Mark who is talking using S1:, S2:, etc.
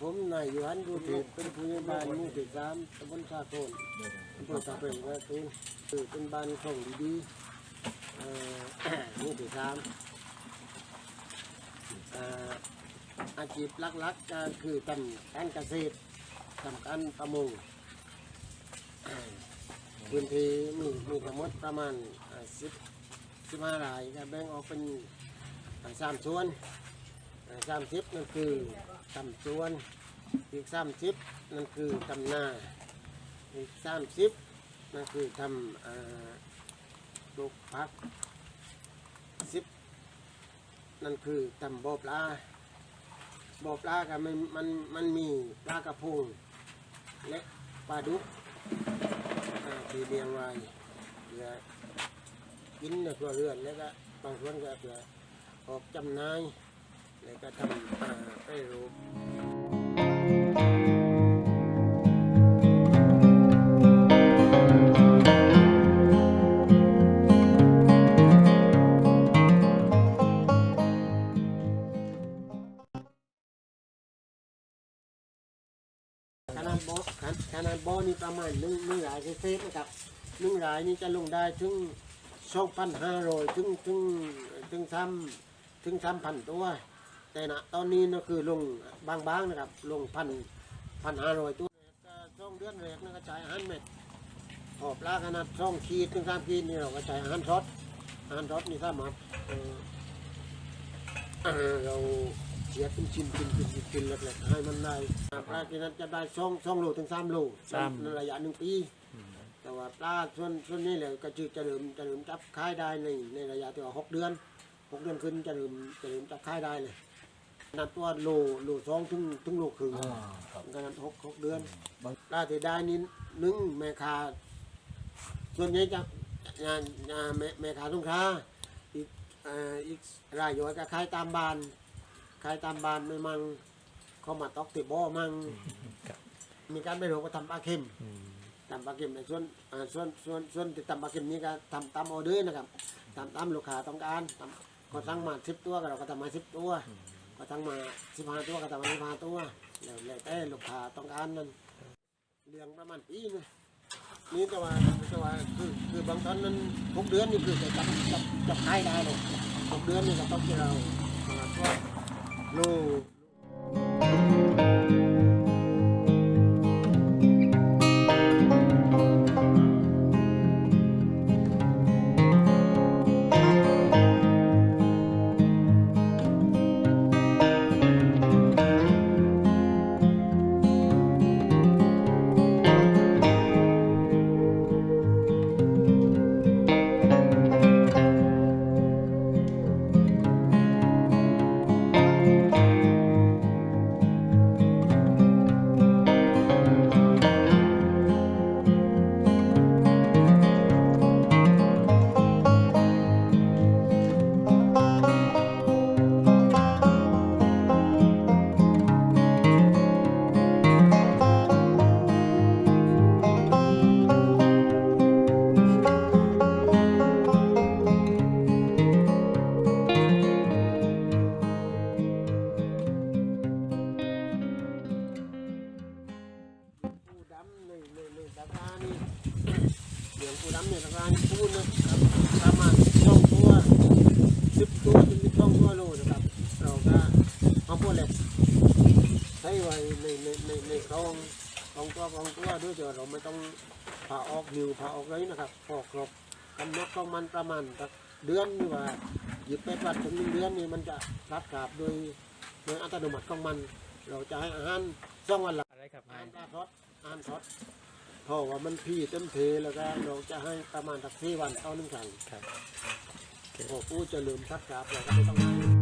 S1: ผมนายยูฮันบ้านหมู่ที่สามตำบลชาโคนอำเภอตะเพ็งว่าตูนคือเป็นบ้านของดีๆเอ่อ หมู่ที่สามเอ่ออาชีพหลักๆก็คือทำการเกษตรทำการประมง พื้นที่มีมีทั้งหมดประมาณสิบสิบห้าไร่ก็แบ่งออกเป็นสามส่วน สามสิบนั่นคือทำสวนอีกสามสิบนั่นคือทำนาอีกสามสิบนั่นคือทำอลูกผักสิบนั่นคือทำบ่อปลาบ่อปลาก็มันมันมันมีปลากระพงและปลาดุกที่เลี้ยงไว้เพื่อกินในครัวเรือนแล้วก็บางส่วนก็เพื่อออกจำหน่าย แล้วก็ทำอ่าไปรูปขนาดบ่อขนาดบ่อนี่ประมาณหนึ่งหนึ่งรายเศษๆนะครับหนึ่งรายนี่จะลงได้ถึงสองพันห้าร้อยถึงถึงถึงสามถึงสามพันตัว แต่ณตอนนี้นะคือลงบางๆนะครับ ลงพันพันห้าร้อยตัวก็ช่องเดือนแรกนะก็จ่ายอาหารเม็ดหอบปลาขนาดช่องขีดถึงสามขีดนี่เราก็จ่ายอาหารทอดอาหารทอดนี่สามารถเอ่อเอ่อเราเสียเป็นชิ้นชิ้นชิ้นชิ้นชิ้นเล็กๆให้มันได้ปลาที่นั้นจะได้ช่องช่องโลถึงสามโล
S2: สาม
S1: ในระยะหนึ่งปีแต่ว่าปลาส่วนส่วนนี้เลยก็จะจะเริ่มจะเริ่มจับขายได้ในในระยะที่ว่าหกเดือนหกเดือนขึ้นจะเริ่มจะเริ่มจับขายได้เลย นับตัวโลโลสองถึงถึงโลครึ่งขนาดหกหกเดือนปลาที่ได้นี่หนึ่งแม่คาส่วนใหญ่จะงานงานแม่แม่คาทุ่งค้าอีกเอ่ออีกรายย่อยก็ขายตามบ้านขายตามบ้านไม่มั่งเขามาตอกติบ่อมั่งมีการไปโรงก็ทำปลาเค็มตำปลาเค็มในส่วนอ่าส่วนส่วนส่วนที่ตำปลาเค็มนี้ก็ทำตามออเดอร์นะครับทำตามลูกค้าต้องการทำก็สั่งมาสิบตัวก็เราก็ทำมาสิบตัว ก็ทั้งมาสิบห้าตัวก็ทำมาสิบห้าตัวแล้วแล้วแต่ลูกค้าต้องการนั่นเลี้ยงประมาณปีนึงนี่แต่ว่าแต่ว่าคือคือบางท่านนั้นหกเดือนนี่คือจะจับจับจับขายได้เลยหกเดือนนี่ก็ต้องที่เราปราณว่าโล เหลืองปูดำเนี่ยตะกร้านี่ปูนะครับประมาณช่องตัวสิบตัวถึงช่องตัวโลนะครับ เราก็เอาพวกเหล็กใช้ไว้ในในในในคลองคลองตัวคลองตัวด้วยเดี๋ยวเราไม่ต้องผ่าออกหิวผ่าออกเลยนะครับพอกครบกำหนดของมันประมาณสักเดือนนี่ว่าหยิบไปปัดถึงหนึ่งเดือนนี่มันจะรัดกราบโดยโดยอัตโนมัติของมัน เราจะให้อาหารสองวันละ
S2: อะไรครับ
S1: อาหารปลาทอดอาหารทอด เพราะว่ามันพี่เต็มเทแล้วก็เราจะให้ประมาณสักสี่วันต่อหนึ่งครั้ง
S2: ครับ
S1: พอผู้จะลืมทักกราบเราก็ไม่ต้องให้